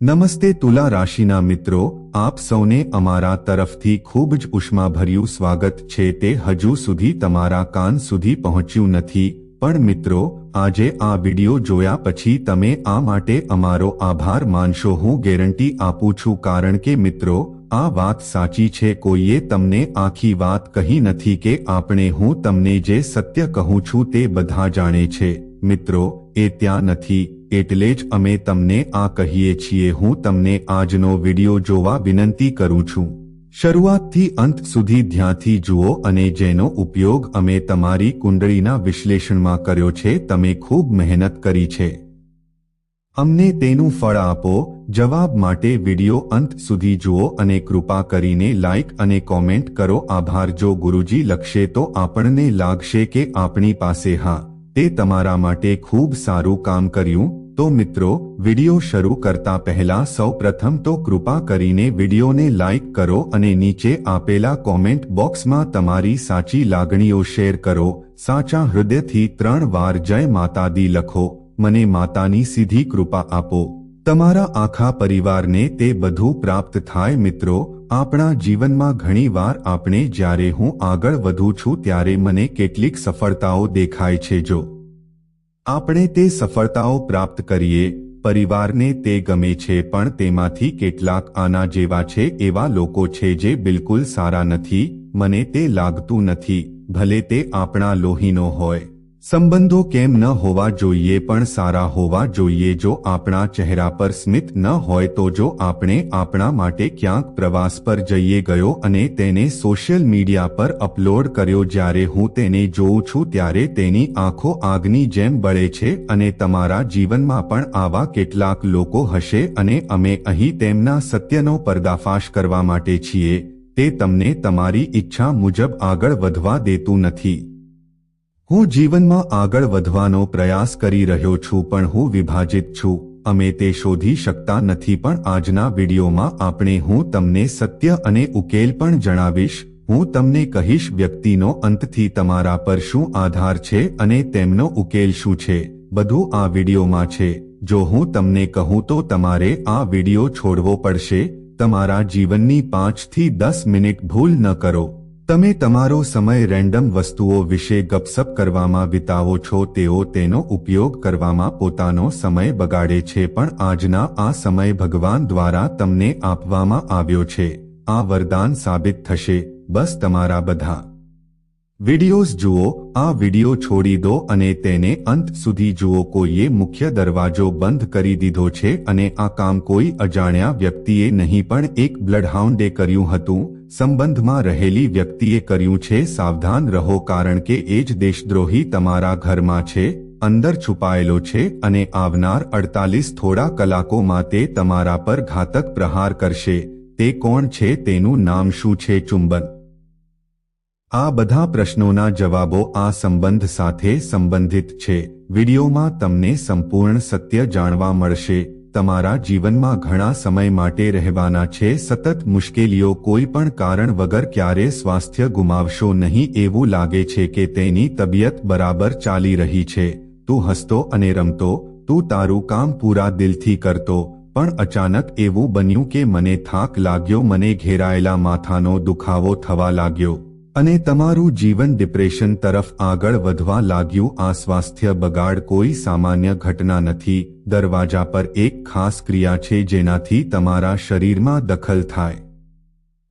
નમસ્તે તુલા રાશિના મિત્રો, આપ સૌને અમારા તરફથી ખૂબ જ ઉષ્માભર્યું સ્વાગત છે તે હજુ સુધી તમારા કાન સુધી પહોંચ્યું નથી, પણ મિત્રો, આજે આ વિડિયો જોયા પછી તમે આ માટે અમારો આભાર માનશો, હું ગેરંટી આપું છું કારણ કે મિત્રો, આ વાત સાચી છે, કોઈએ તમને આખી વાત કહી નથી કે આપણે હું તમને જે સત્ય કહું છું તે બધા જાણે છે, મિત્રો, એ ત્યાં નથી. એટલે જ અમે તમને આ કહીએ છીએ, હું તમને આજનો વિડિયો જોવા વિનંતી કરું છું. શરૂઆતથી અંત સુધી ધ્યાનથી જુઓ અને જેનો ઉપયોગ અમે તમારી કુંડળીના વિશ્લેષણમાં કર્યો છે, તમે ખૂબ મહેનત કરી છે. અમને તેનું ફળ આપો. જવાબ માટે વિડિયો અંત સુધી જુઓ અને કૃપા કરીને લાઇક અને કોમેન્ટ કરો. આભાર. જો ગુરુજી લખશે તો આપણને લાગશે કે આપણી પાસે હા, તે તમારા માટે ખૂબ સારું કામ કર્યું. તો મિત્રો, વિડિયો શરૂ કરતા પહેલા સૌ પ્રથમ તો કૃપા કરીને વિડિયોને લાઇક કરો અને નીચે આપેલા કોમેન્ટ બોક્સમાં તમારી સાચી લાગણીઓ શેર કરો. સાચા હૃદયથી ત્રણ વાર જય માતાદી લખો. મને માતાની સીધી કૃપા આપો. તમારા આખા પરિવારને તે બધું પ્રાપ્ત થાય મિત્રો. આપણા જીવનમાં ઘણીવાર આપણે જ્યારે હું આગળ વધું છું ત્યારે મને કેટલીક સફળતાઓ દેખાય છે જો આપણે તે સફળતાઓ પ્રાપ્ત કરીએ, પરિવારને તે ગમે છે પણ તેમાંથી કેટલાક આના જેવા છે એવા લોકો છે જે બિલકુલ સારા નથી, મને તે લાગતું નથી, ભલે તે આપણા લોહીનો હોય. સંબંધો કેમ ન હોવા જોઈએ પણ સારા હોવા જોઈએ. જો આપણા ચહેરા પર સ્મિત ન હોય તો જો આપણે આપણા માટે ક્યાંક પ્રવાસ પર જઈએ ગયો અને તેને સોશિયલ મીડિયા પર અપલોડ કર્યો જ્યારે હું તેને જોઉં છું ત્યારે તેની આંખો આગની જેમ બળે છે અને તમારા જીવનમાં પણ આવા કેટલાક લોકો હશે અને અમે અહીં તેમના સત્યનો પર્દાફાશ કરવા માટે છીએ. તે તમને તમારી ઈચ્છા મુજબ આગળ વધવા દેતું નથી. હું જીવનમાં આગળ વધવાનો પ્રયાસ કરી રહ્યો છું પણ હું વિભાજિત છું. અમે તે શોધી શકતા નથી પણ આજના વિડીયોમાં આપણે હું તમને સત્ય અને ઉકેલ પણ જણાવીશ. હું તમને કહીશ વ્યક્તિનો અંતથી તમારા પર શું આધાર છે અને તેમનો ઉકેલ શું છે. બધું આ વિડીયોમાં છે. જો હું તમને કહું તો તમારે આ વીડિયો છોડવો પડશે. તમારા જીવનની પાંચથી દસ મિનિટ ભૂલ ન કરો. તમે તમારો સમય રેન્ડમ વસ્તુઓ વિશે ગપસપ કરવામાં વિતાવો છો, તેઓ તેનો ઉપયોગ કરવામાં પોતાનો સમય બગાડે છે, પણ આજના આ સમય ભગવાન દ્વારા તમને આપવામાં આવ્યો છે. આ વરદાન સાબિત થશે. બસ તમારા બધા. વિડિયોઝ જુઓ, આ વિડિયો છોડી દો અને તેને અંત સુધી જુઓ. કોઈએ મુખ્ય દરવાજો બંધ કરી દીધો છે અને આ કામ કોઈ અજાણ્યા વ્યક્તિએ નહીં, પણ એક બ્લડહાઉન્ડે કર્યું હતું. સંબંધમાં રહેલી વ્યક્તિએ કર્યું છે, સાવધાન રહો, કારણ કે એ જ દેશદ્રોહી તમારા ઘરમાં છે, અંદર છુપાયેલો છે અને આવનાર અડતાલીસ થોડા કલાકોમાં તે તમારા પર ઘાતક પ્રહાર કરશે. તે કોણ છે, તેનું નામ શું છે, ચુંબન આ બધા પ્રશ્નોના જવાબો આ સંબંધ સાથે સંબંધિત છે. વિડીયોમાં તમને સંપૂર્ણ સત્ય જાણવા મળશે. તમારા જીવનમાં ઘણા સમય માટે રહેવાના છે. સતત મુશ્કેલીઓ કોઈ પણ કારણ વગર ક્યારે સ્વાસ્થ્ય ગુમાવશો નહીં એવું લાગે છે કે તેની તબિયત બરાબર ચાલી રહી છે. તું હસતો અને રમતો, તું તારું કામ પૂરા દિલથી કરતો, પણ અચાનક એવું બન્યું કે મને થાક લાગ્યો, મને ઘેરાયેલા માથાનો દુખાવો થવા લાગ્યો. અને તમારું જીવન ડિપ્રેશન તરફ આગળ વધવા લાગ્યું. આ સ્વાસ્થ્ય બગાડ કોઈ સામાન્ય ઘટના નથી. દરવાજા પર એક ખાસ ક્રિયા છે જેનાથી તમારા શરીરમાં દખલ થાય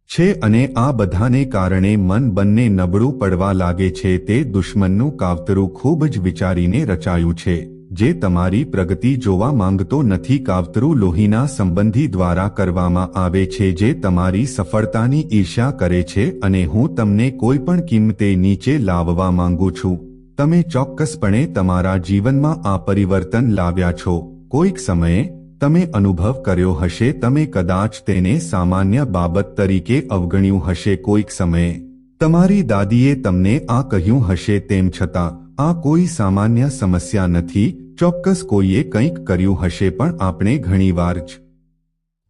છે અને આ બધાને કારણે મન બંને નબળું પડવા લાગે છે. તે દુશ્મનનું કાવતરું ખૂબ જ વિચારીને રચાયું છે. જે તમારી પ્રગતિ જોવા માંગતો નથી કાવતરું લોહીના સંબંધી દ્વારા કરવામાં આવે છે જે તમારી સફળતાની ઈર્ષ્યા કરે છે અને હું તમને કોઈ પણ કિંમતે નીચે લાવવા માંગુ છું. તમે ચોક્કસપણે તમારા જીવનમાં આ પરિવર્તન લાવ્યા છો. કોઈક સમયે તમે અનુભવ કર્યો હશે, તમે કદાચ તેને સામાન્ય બાબત તરીકે અવગણ્યું હશે. કોઈક સમયે તમારી દાદીએ તમને આ કહ્યું હશે તેમ છતાં આ કોઈ સામાન્ય સમસ્યા નથી, ચોક્કસ કોઈએ કંઈક કર્યું હશે પણ આપણે ઘણીવાર જ.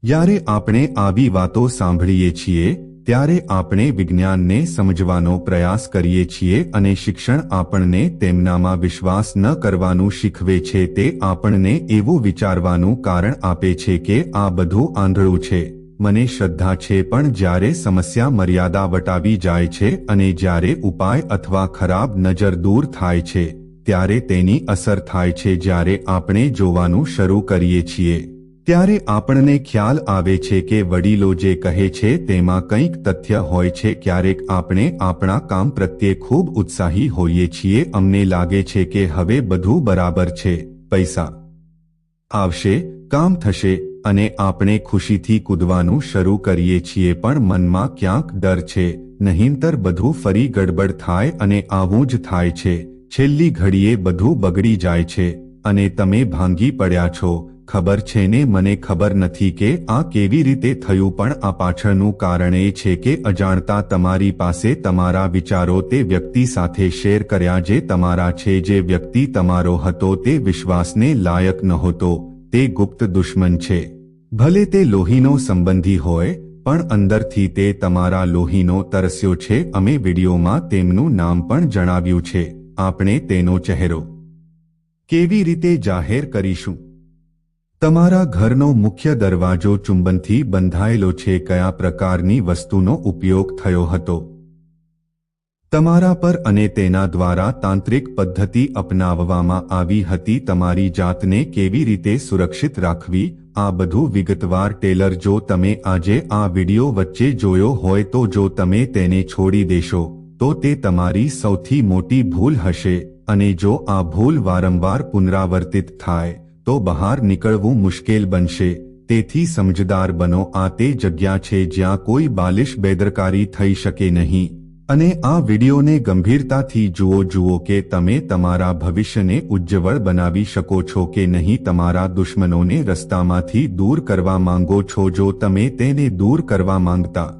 જ્યારે આપણે આવી વાતો સાંભળીએ છીએ, ત્યારે આપણે વિજ્ઞાનને સમજવાનો પ્રયાસ કરીએ છીએ અને શિક્ષણ આપણને તેમનામાં વિશ્વાસ ન કરવાનું શીખવે છે તે આપણને એવું વિચારવાનું કારણ આપે છે કે આ બધું આંધળું છે. મને શ્રદ્ધા છે, પણ જ્યારે સમસ્યા મર્યાદા વટાવી જાય છે અને જ્યારે ઉપાય અથવા ખરાબ નજર દૂર થાય છે, ત્યારે તેની અસર થાય છે જ્યારે આપણે જોવાનું શરૂ કરીએ છીએ. ત્યારે આપણને ખ્યાલ આવે છે કે વડીલો જે કહે છે તેમાં કંઈક તથ્ય હોય છે, ક્યારેક આપણે આપણા કામ પ્રત્યે ખૂબ ઉત્સાહી હોઈએ છીએ. અમને લાગે છે કે હવે બધું બરાબર છે. પૈસા. આવશે. કામ થશે. અને આપણે ખુશીથી કૂદવાનું શરૂ કરીએ છીએ પણ મનમાં ક્યાંક ડર છે. નહીંતર બધું ફરી ગડબડ થાય અને આવું જ થાય છે. છેલ્લી ઘડીએ બધું બગડી જાય છે. અને તમે ભાંગી પડ્યા છો. ખબર છે ને મને ખબર નથી કે આ કેવી રીતે થયું પણ આ પાછળનું કારણ એ છે કે અજાણતા તમારી પાસે તમારા વિચારો તે વ્યક્તિ સાથે શેર કર્યા જે તમારા છે જે વ્યક્તિ તમારો હતો તે વિશ્વાસને લાયક નહોતો. તે ગુપ્ત દુશ્મન છે. ભલે તે લોહીનો સંબંધી હોય, પણ અંદરથી તે તમારા લોહીનો તરસ્યો છે. અમે વિડીયોમાં તેમનું નામ પણ જણાવ્યું છે. આપણે તેનો ચહેરો કેવી રીતે જાહેર કરીશું? તમારા ઘરનો મુખ્ય દરવાજો ચુંબનથી બંધાયેલો છે. કયા પ્રકારની વસ્તુનો ઉપયોગ થયો હતો? તમારા પર અને તેના દ્વારા તાંત્રિક પદ્ધતિ અપનાવવામાં આવી હતી. તમારી જાતને કેવી રીતે સુરક્ષિત રાખવી? આ બધું વિગતવાર ટેલર જો તમે આજે આ વિડિયો વચ્ચે જોયો હોય તો જો તમે તેને છોડી દેશો, તો તે તમારી સૌથી મોટી ભૂલ હશે. અને જો આ ભૂલ વારંવાર પુનરાવર્તિત થાય, તો બહાર નીકળવું મુશ્કેલ બનશે. તેથી સમજદાર બનો, આ તે જગ્યા છે જ્યાં કોઈ બાલિશ બેદરકારી થઈ શકે નહીં. અને આ વિડીયોને ગંભીરતાથી જુઓ જુઓ કે તમે તમારા ભવિષ્યને ઉજ્જવળ બનાવી શકો છો કે નહીં. તમારા દુશ્મનોને રસ્તામાંથી દૂર કરવા માંગો છો. જો તમે તેને દૂર કરવા માંગતા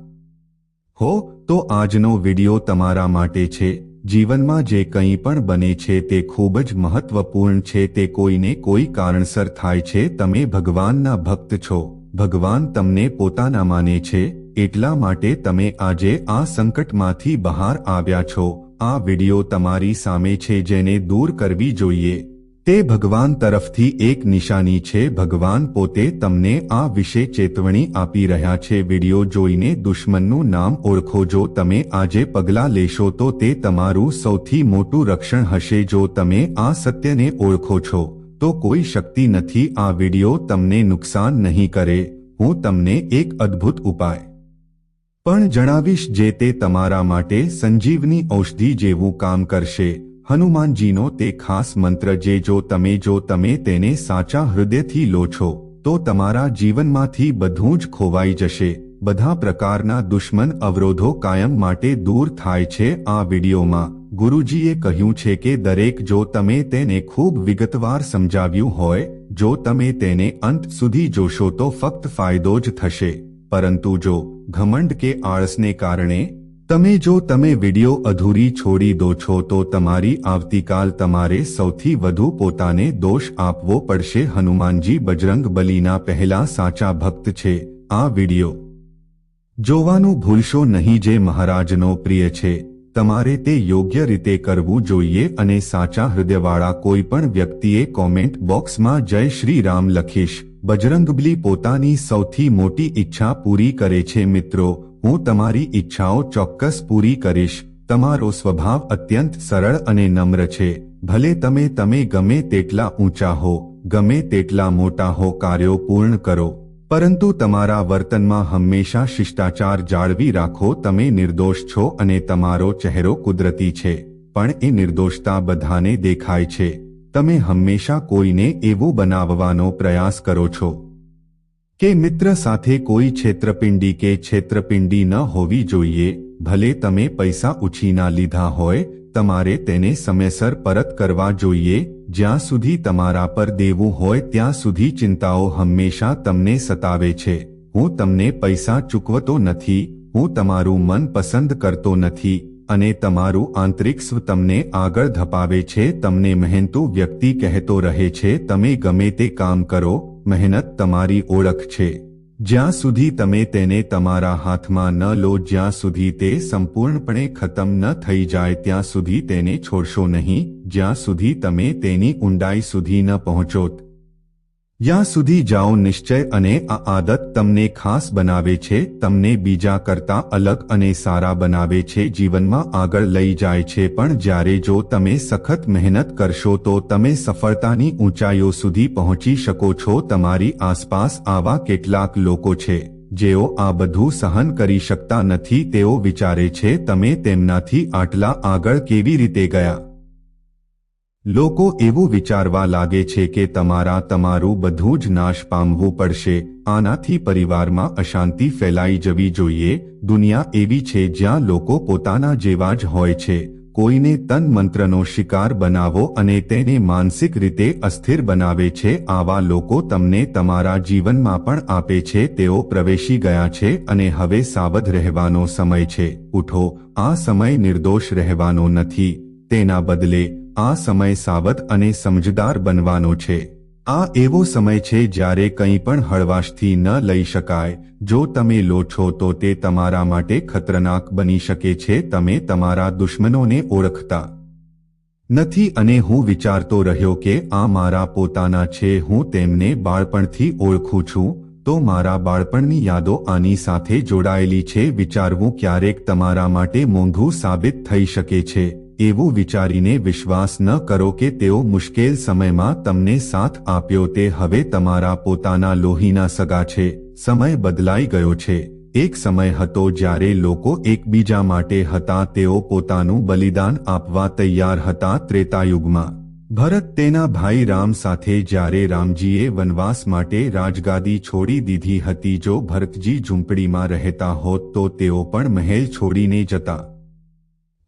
હો, તો આજનો વીડિયો તમારા માટે છે. જીવનમાં જે કંઈ પણ બને છે તે ખૂબ જ મહત્વપૂર્ણ છે. તે કોઈને કોઈ કારણસર થાય છે. તમે ભગવાનના ભક્ત છો. ભગવાન તમને પોતાના માને છે. એટલા માટે તમે આજે આ સંકટમાંથી બહાર આવ્યા છો. આ વિડિયો તમારી સામે છે જેને દૂર કરવી જોઈએ. તે ભગવાન તરફથી એક નિશાની છે. ભગવાન પોતે તમને આ વિશે ચેતવણી આપી રહ્યા છે. વિડિયો જોઈને દુશ્મનનું નામ ઓળખો. જો તમે આજે પગલાં લેશો તો તે તમારું સૌથી મોટું રક્ષણ હશે. જો તમે આ સત્યને ઓળખો છો, તો કોઈ શક્તિ નથી. આ વિડિયો તમને નુકસાન નહીં કરે. હું તમને એક અદ્ભુત ઉપાય પણ જણાવીશ જે તે તમારા માટે સંજીવની ઔષધિ જેવું કામ કરશે. હનુમાનજીનો તે ખાસ મંત્ર જે જો તમે જો તમે તેને સાચા હૃદયથી લો છો, તો તમારા જીવનમાંથી બધું જ ખોવાઈ જશે. બધા પ્રકારના દુશ્મન અવરોધો કાયમ માટે દૂર થાય છે આ વિડીયોમાં. ગુરુજીએ કહ્યું છે કે દરેક જો તમે તેને ખૂબ વિગતવાર સમજાવ્યું હોય, જો તમે તેને અંત સુધી જોશો તો ફક્ત ફાયદો જ થશે. પરંતુ જો ઘમંડ કે આળસને કારણે તમે જો તમે વિડિયો અધૂરી છોડી દો છો તો તમારી આવતીકાલ તમારે સૌથી વધુ પોતાને દોષ આપવો પડશે. હનુમાનજી બજરંગ બલીના પહેલા સાચા ભક્ત છે. આ વિડિયો જોવાનું ભૂલશો નહીં જે મહારાજનો પ્રિય છે. તમારે તે યોગ્ય રીતે કરવું જોઈએ અને સાચા હૃદયવાળા કોઈ પણ વ્યક્તિએ કોમેન્ટ બોક્સમાં જય શ્રી રામ લખીશ. બજરંગબલી પોતાની સૌથી મોટી ઈચ્છા પૂરી કરે છે. મિત્રો, હું તમારી ઈચ્છાઓ ચોક્કસ પૂરી કરીશ. તમારો સ્વભાવ અત્યંત સરળ અને નમ્ર છે. ભલે તમે તમે ગમે તેટલા ઊંચા હો, ગમે તેટલા મોટા હો કાર્યો પૂર્ણ કરો. પરંતુ તમારા વર્તનમાં હંમેશા શિષ્ટાચાર જાળવી રાખો. તમે નિર્દોષ છો અને તમારો ચહેરો કુદરતી છે. પણ એ નિર્દોષતા બધાને દેખાય છે. તમે હંમેશા કોઈને એવું બનાવવાનો પ્રયાસ કરો છો? કે મિત્ર સાથે કોઈ છેતરપિંડી કે છેતરપિંડી ન હોવી જોઈએ, ભલે તમે પૈસા ઉછીના લીધા હોય, તમારે તેને સમયસર પરત કરવા જોઈએ, જ્યાં સુધી તમારા પર દેવું હોય ત્યાં સુધી ચિંતાઓ હંમેશા તમને સતાવે છે. હું તમને પૈસા ચૂકવતો નથી, હું તમારું મન પસંદ કરતો નથી. અને તમારું આંતરિક સ્વ તમને આગળ ધપાવે છે, તમને મહેનતુ વ્યક્તિ કહેતો રહે છે, તમે ગમે તે કામ કરો, મહેનત તમારી ઓળખ છે. જ્યાં સુધી તમે તેને તમારા હાથમાં ન લો, જ્યાં સુધી તે સંપૂર્ણપણે ખતમ ન થઈ જાય, ત્યાં સુધી તેને છોડશો નહીં, જ્યાં સુધી તમે તેની ઊંડાઈ સુધી ન પહોંચો જ્યાં સુધી જાઓ નિશ્ચય અને આ આદત તમને ખાસ બનાવે છે, તમને બીજા કરતા અલગ અને સારા બનાવે છે, જીવનમાં આગળ લઈ જાય છે, પણ જ્યારે જો તમે સખત મહેનત કરશો તો તમે સફળતાની ઊંચાઈઓ સુધી પહોંચી શકો છો, તમારી આસપાસ આવા કેટલાક લોકો છે, જેઓ આ બધું સહન કરી શકતા નથી, તેઓ વિચારે છે, તમે તેમનાથી આટલા આગળ કેવી રીતે ગયા? લોકો એવું વિચારવા લાગે છે કે તમારા તમારું બધું જ નાશ પામવું પડશે. આનાથી પરિવારમાં અશાંતિ ફેલાઈ જવી જોઈએ. દુનિયા એવી છે જ્યાં લોકો પોતાના જેવા જ હોય છે. કોઈને તન મંત્રનો શિકાર બનાવો અને તેને માનસિક રીતે અસ્થિર બનાવે છે. આવા લોકો તમને તમારા જીવનમાં પણ આપે છે. તેઓ પ્રવેશી ગયા છે અને હવે સાવધ રહેવાનો સમય છે. ઉઠો. આ સમય નિર્દોષ રહેવાનો નથી. તેના બદલે આ સમય સાવત અને સમજદાર બનવાનો છે. આ એવો સમય છે જ્યારે કંઈ પણ હળવાશથી ન લઈ શકાય. જો તમે લો છો તો તે તમારા માટે ખતરનાક બની શકે છે. તમે તમારા દુશ્મનોને ઓળખતા નથી અને હું વિચારતો રહ્યો કે આ મારા પોતાના છે. હું તેમને બાળપણથી ઓળખું છું. તો મારા બાળપણની યાદો આની સાથે જોડાયેલી છે. વિચારવું ક્યારેક તમારા માટે મોંઘું સાબિત થઈ શકે છે. એવું વિચારીને વિશ્વાસ ન કરો કે તેઓ મુશ્કેલ સમયમાં તમને સાથ આપ્યો તે હવે તમારા પોતાના લોહીના સગા છે. સમય બદલાઈ ગયો છે. એક સમય હતો જ્યારે લોકો એકબીજા માટે હતા તેઓ પોતાનું બલિદાન આપવા તૈયાર હતા ત્રેતાયુગમાં. ભરત તેના ભાઈ રામ સાથે જ્યારે રામજીએ વનવાસ માટે રાજગાદી છોડી દીધી હતી જો ભરતજી ઝૂંપડીમાં રહેતા હોત તો તેઓ પણ મહેલ છોડીને જતા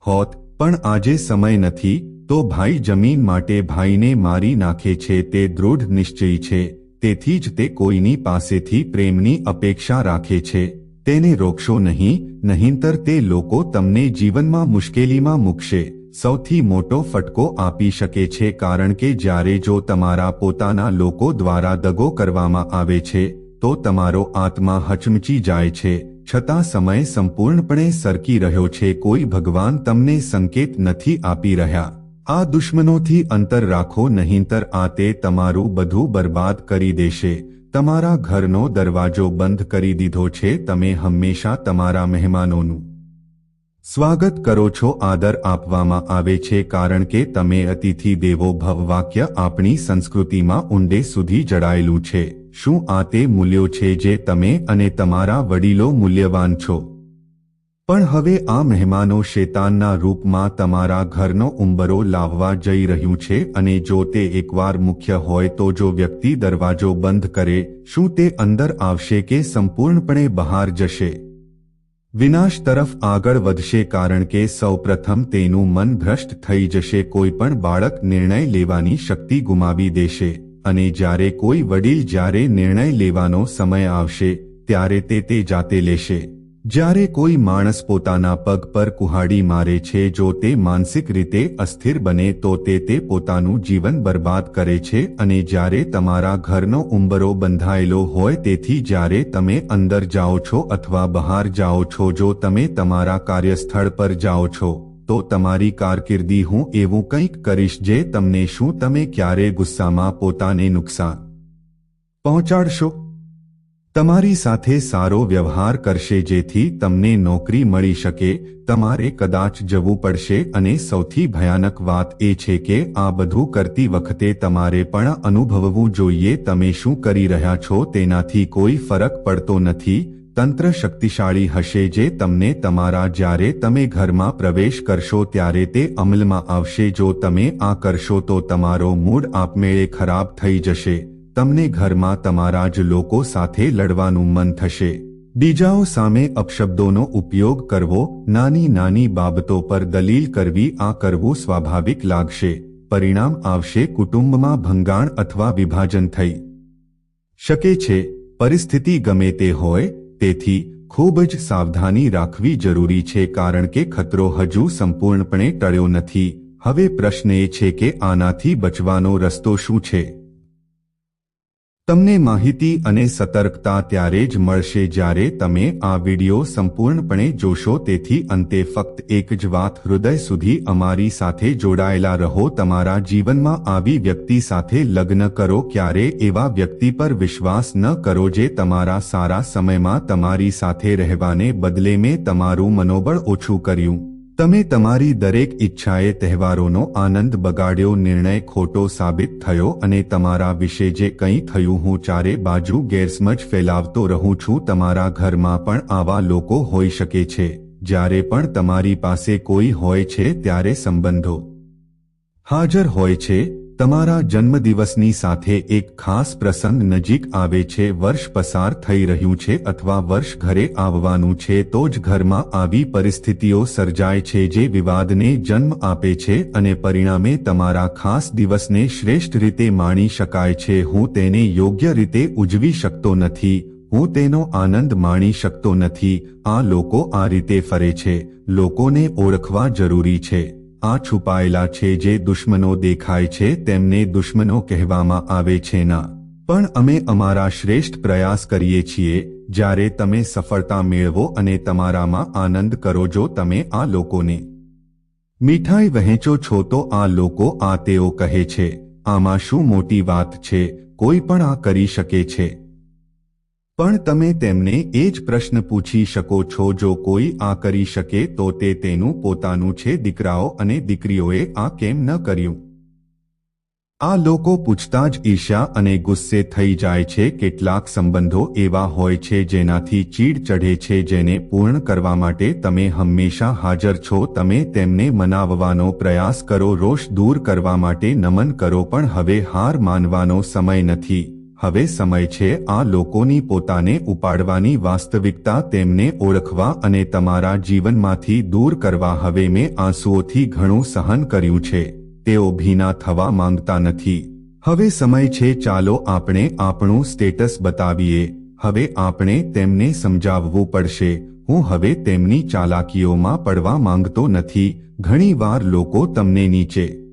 હોત. પણ આજે સમય નથી, તો ભાઈ જમીન માટે ભાઈને મારી નાખે છે, તે દૃઢ નિશ્ચયી છે, તેથી જ તે કોઈની પાસેથી પ્રેમની અપેક્ષા રાખે છે. તેને રોકશો નહીં, નહીંતર તે લોકો તમને જીવનમાં મુશ્કેલીમાં મૂકશે. સૌથી મોટો ફટકો આપી શકે છે, કારણ કે જ્યારે જો તમારા પોતાના લોકો દ્વારા દગો કરવામાં આવે છે તો તમારો આત્મા હચમચી જાય છે. છતાં સમય સંપૂર્ણપણે સરકી રહ્યો છે. કોઈ ભગવાન તમને સંકેત નથી આપી રહ્યા. આ દુશ્મનોથી અંતર રાખો, નહીંતર આ તે તમારું બધું બરબાદ કરી દેશે. તમારા ઘરનો દરવાજો બંધ કરી દીધો છે. તમે હંમેશા તમારા મહેમાનોનું સ્વાગત કરો છો આદર આપવામાં આવે છે કારણ કે તમે અતિથિ દેવો ભવ વાક્ય આપણી સંસ્કૃતિમાં ઊંડે સુધી જડાયેલું છે. શું આ તે મૂલ્યો છે જે તમે અને તમારા વડીલો મૂલ્યવાન છો? પણ હવે આ મહેમાનો શેતાનના રૂપમાં તમારા ઘરનો ઉંબરો લાવવા જઈ રહ્યું છે અને જો તે એકવાર મુખ્ય હોય તો જો વ્યક્તિ દરવાજો બંધ કરે, શું તે અંદર આવશે કે સંપૂર્ણપણે બહાર જશે? વિનાશ તરફ આગળ વધશે કારણ કે સૌપ્રથમ તેનું મન ભ્રષ્ટ થઈ જશે. કોઈ પણ બાળક નિર્ણય લેવાની શક્તિ ગુમાવી દેશે અને જ્યારે કોઈ વડીલ જ્યારે નિર્ણય લેવાનો સમય આવશે, ત્યારે તે તે જાતે લેશે. જ્યારે કોઈ માણસ પોતાના પગ પર કુહાડી મારે છે જો તે માનસિક રીતે અસ્થિર બને તો તે તે પોતાનું જીવન બરબાદ કરે છે અને જ્યારે તમારા ઘરનો ઉંબરો બંધાયેલો હોય તેથી જ્યારે તમે અંદર જાઓ છો અથવા બહાર જાઓ છો, જો તમે તમારા કાર્યસ્થળ પર જાઓ છો, તો તમારી કારકિર્દી હું એવું કંઈક કરીશ જે તમને શું તમે ક્યારે ગુસ્સામાં પોતાને નુકસાન પહોંચાડશો? તમારી સાથે સારો વ્યવહાર કરશે જેથી તમને નોકરી મળી શકે. તમારે કદાચ જવું પડશે અને સૌથી ભયાનક વાત એ છે કે આ બધું કરતી વખતે તમારે પણ અનુભવવું જોઈએ. તમે શું કરી રહ્યા છો તેનાથી કોઈ ફરક પડતો નથી. તંત્ર શક્તિશાળી હશે જે તમને તમારા જ્યારે તમે ઘરમાં પ્રવેશ કરશો ત્યારે તે અમલમાં આવશે. જો તમે આ કરશો તો તમારો મૂડ આપમેળે ખરાબ થઈ જશે. તમને ઘરમાં તમારા જ લોકો સાથે લડવાનું મન થશે. બીજાઓ સામે અપશબ્દોનો ઉપયોગ કરવો, નાની નાની બાબતો પર દલીલ કરવી, આ કરવું સ્વાભાવિક લાગશે. પરિણામ આવશે કુટુંબમાં ભંગાણ અથવા વિભાજન થઈ. શકે છે, પરિસ્થિતિ ગમે તે હોય, તેથી ખૂબ જ સાવધાની રાખવી જરૂરી છે કારણ કે ખતરો હજુ સંપૂર્ણપણે ટળ્યો નથી. હવે પ્રશ્ન એ છે કે આનાથી બચવાનો રસ્તો શું છે? તમને માહિતી અને સતર્કતા ત્યારે જ મળશે જ્યારે તમે આ વિડિયો સંપૂર્ણપણે જોશો. તેથી અંતે ફક્ત એક જ વાત, હૃદય સુધી અમારી સાથે જોડાયેલા રહો. તમારા જીવનમાં આવી વ્યક્તિ સાથે લગ્ન કરો. ક્યારે એવા વ્યક્તિ પર વિશ્વાસ ન કરો જે તમારા સારા સમયમાં તમારી સાથે રહેવાને બદલે મેં તમારું મનોબળ ઓછું કર્યું. તમે તમારી દરેક ઈચ્છાએ તહેવારોનો આનંદ બગાડ્યો, નિર્ણય ખોટો સાબિત થયો અને તમારા વિશે જે કંઈ થયું હું ચારે બાજુ ગેરસમજ ફેલાવતો રહું છું, તમારા ઘરમાં પણ આવા લોકો હોઈ શકે છે. જ્યારે પણ તમારી પાસે કોઈ હોય છે, ત્યારે સંબંધો હાજર હોય છે. તમારા જન્મદિવસની સાથે એક ખાસ પ્રસંગ નજીક આવે છે, વર્ષ પસાર થઈ રહ્યું છે અથવા વર્ષ ઘરે આવવાનું છે, તો જ ઘરમાં આવી પરિસ્થિતિઓ સર્જાય છે જે વિવાદને જન્મ આપે છે અને પરિણામે તમારા ખાસ દિવસને શ્રેષ્ઠ રીતે માણી શકાય છે. હું તેને યોગ્ય રીતે ઉજવી શકતો નથી, હું તેનો આનંદ માણી શકતો નથી. આ લોકો આ રીતે ફરે છે, લોકોને ઓળખવા જરૂરી છે. આ છુપાયેલા છે જે દુશ્મનો દેખાય છે તેમને દુશ્મનો કહેવામાં આવે છે ના. પણ અમે અમારા શ્રેષ્ઠ પ્રયાસ કરીએ છીએ, જ્યારે તમે સફળતા મેળવો અને તમારામાં આનંદ કરો જો તમે આ લોકોને મીઠાઈ વહેંચો છો તો આ લોકો આ તેઓ કહે છે, આમાં શું મોટી વાત છે, કોઈ પણ આ કરી શકે છે. પણ તમે તેમને એ જ પ્રશ્ન પૂછી શકો છો, જો કોઈ આ કરી શકે તો તે તેનું પોતાનું છે, દીકરાઓ અને દીકરીઓએ આ કેમ ન કર્યું? આ લોકો પૂછતા જ ઈર્ષ્યા અને ગુસ્સે થઈ જાય છે, કેટલાક સંબંધો એવા હોય છે જેનાથી ચીડ ચઢે છે, જેને પૂર્ણ કરવા માટે તમે હંમેશા હાજર છો, તમે તેમને મનાવવાનો પ્રયાસ કરો, રોષ દૂર કરવા માટે નમન કરો, પણ હવે હાર માનવાનો સમય નથી. હવે સમય છે આ લોકોની પોતાને ઉપાડવાની વાસ્તવિકતા તેમને ઓળખવા અને તમારા જીવનમાંથી દૂર કરવા હવે મેં આંસુઓથી ઘણું સહન કર્યું છે. તેઓ ભીના થવા માંગતા નથી. હવે સમય છે ચાલો આપણે આપણું સ્ટેટસ બતાવીએ. હવે આપણે તેમને સમજાવવું પડશે. હું હવે તેમની ચાલાકીઓમાં પડવા માંગતો નથી. ઘણીવાર લોકો તમને નીચે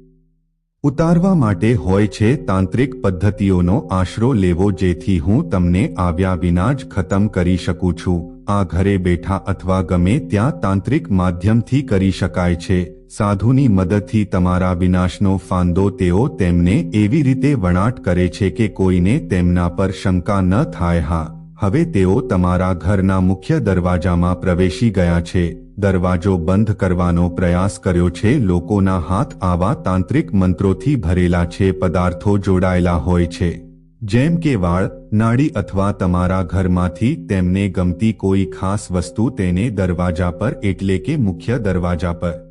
ઉતારવા માટે હોય છે તાંત્રિક પદ્ધતિઓનો આશરો લેવો જેથી હું તમને આવ્યા વિના જ ખતમ કરી શકું છું. આ ઘરે બેઠા અથવા ગમે ત્યાં તાંત્રિક માધ્યમથી કરી શકાય છે. સાધુની મદદથી તમારા વિનાશનો ફાંદો તેઓ તેમને એવી રીતે વણાટ કરે છે કે કોઈને તેમના પર શંકા ન થાય હા. હવે તેઓ તમારા ઘરના મુખ્ય દરવાજામાં પ્રવેશી ગયા છે. દરવાજો બંધ કરવાનો પ્રયાસ કર્યો છે. લોકોના હાથ આવા તાંત્રિક મંત્રોથી ભરેલા છે. પદાર્થો જોડાયેલા હોય છે. જેમ કે વાળ, નાડી અથવા તમારા ઘરમાંથી તેમને ગમતી કોઈ ખાસ વસ્તુ તેને દરવાજા પર એટલે કે મુખ્ય દરવાજા પર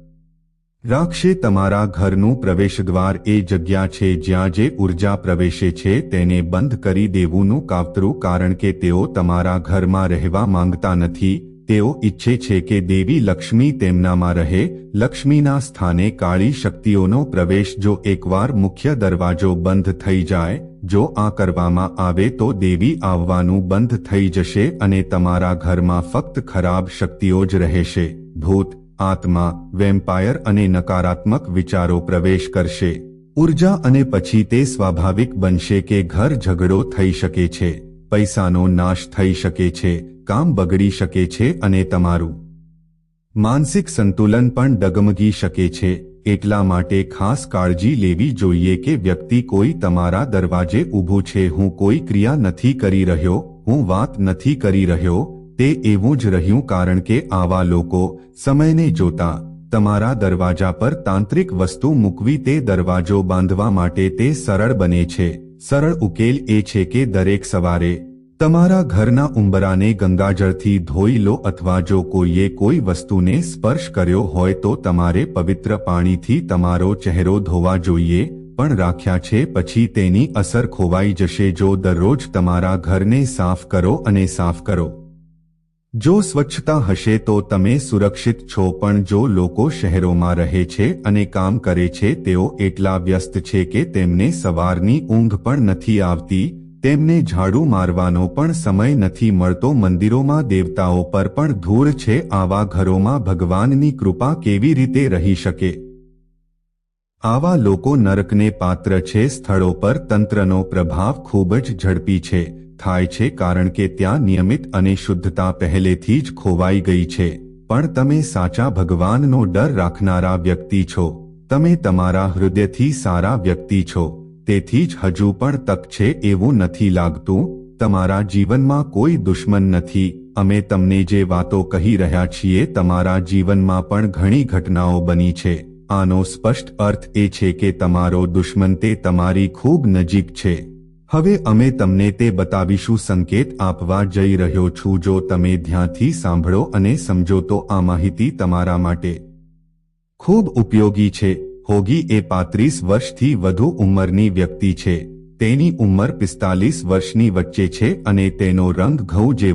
રાખશે તમારા ઘરનું પ્રવેશદ્વાર એ જગ્યા છે જ્યાં જે ઊર્જા પ્રવેશે છે તેને બંધ કરી દેવુંનું કાવતરું કારણ કે તેઓ તમારા ઘરમાં રહેવા માંગતા નથી. તેઓ ઈચ્છે છે કે દેવી લક્ષ્મી તેમનામાં રહે. લક્ષ્મીના સ્થાને કાળી શક્તિઓનો પ્રવેશ જો એકવાર મુખ્ય દરવાજો બંધ થઈ જાય, જો આ કરવામાં આવે તો દેવી આવવાનું બંધ થઈ જશે અને તમારા ઘરમાં ફક્ત ખરાબ શક્તિઓ જ રહેશે. ભૂત આત્મા, વેમ્પાયર અને નકારાત્મક વિચારો પ્રવેશ કરશે. ઊર્જા અને પછી તે સ્વાભાવિક બનશે કે ઘર ઝઘડો થઈ શકે છે, પૈસાનો નાશ થઈ શકે છે, કામ બગડી શકે છે અને તમારું માનસિક સંતુલન પણ ડગમગી શકે છે. એટલા માટે ખાસ કાળજી લેવી જોઈએ કે વ્યક્તિ કોઈ તમારા દરવાજે ઊભું છે, હું કોઈ ક્રિયા નથી કરી રહ્યો, હું વાત નથી કરી રહ્યો તે એવું જ રહ્યું કારણ કે આવા લોકો સમયને જોતા તમારા દરવાજા પર તાંત્રિક વસ્તુ મૂકવી તે દરવાજો બાંધવા માટે તે સરળ બને છે. સરળ ઉકેલ એ છે કે દરેક સવારે તમારા ઘરના ઉંબરાને ગંગાજળથી ધોઈ લો અથવા જો કોઈએ કોઈ વસ્તુને સ્પર્શ કર્યો હોય તો તમારે પવિત્ર પાણીથી તમારો ચહેરો ધોવા જોઈએ, પણ રાખ્યા છે પછી તેની અસર ખોવાઈ જશે. જો દરરોજ તમારા ઘરને સાફ કરો અને સાફ કરો જો સ્વચ્છતા હશે તો તમે સુરક્ષિત છો, પણ જો લોકો શહેરોમાં રહે છે અને કામ કરે છે, તેઓ એટલા વ્યસ્ત છે કે તેમને સવારની ઊંઘ પણ નથી આવતી, તેમને ઝાડુ મારવાનો પણ સમય નથી મળતો. મંદિરોમાં દેવતાઓ પર પણ ધૂળ છે, આવા ઘરોમાં ભગવાનની કૃપા કેવી રીતે રહી શકે? આવા લોકો નરકને પાત્ર છે, સ્થળો પર તંત્રનો પ્રભાવ ખૂબ જ ઝડપી છે. થાય છે કારણ કે ત્યાં નિયમિત અને શુદ્ધતા પહેલેથી જ ખોવાઈ ગઈ છે. પણ તમે સાચા ભગવાનનો ડર રાખનારા વ્યક્તિ છો. તમે તમારા હૃદયથી સારા વ્યક્તિ છો. તેથી જ હજુ પણ તક છે એવું નથી લાગતું. તમારા જીવનમાં કોઈ દુશ્મન નથી. અમે તમને જે વાતો કહી રહ્યા છીએ તમારા જીવનમાં પણ ઘણી ઘટનાઓ બની છે. આનો સ્પષ્ટ અર્થ એ છે કે તમારો દુશ્મન તે તમારી ખૂબ નજીક છે. હવે અમે તમને તે બતાવીશું સંકેત આપવા જઈ રહ્યો છું જો તમે ધ્યાનથી સાંભળો અને સમજો તો આ માહિતી તમારા માટે ખૂબ ઉપયોગી છે. હોગી એ પાંત્રીસ વર્ષથી વધુ ઉંમરની વ્યક્તિ છે. તેની ઉંમર પિસ્તાલીસ વર્ષની વચ્ચે છે અને તેનો રંગ ઘઉં જેવો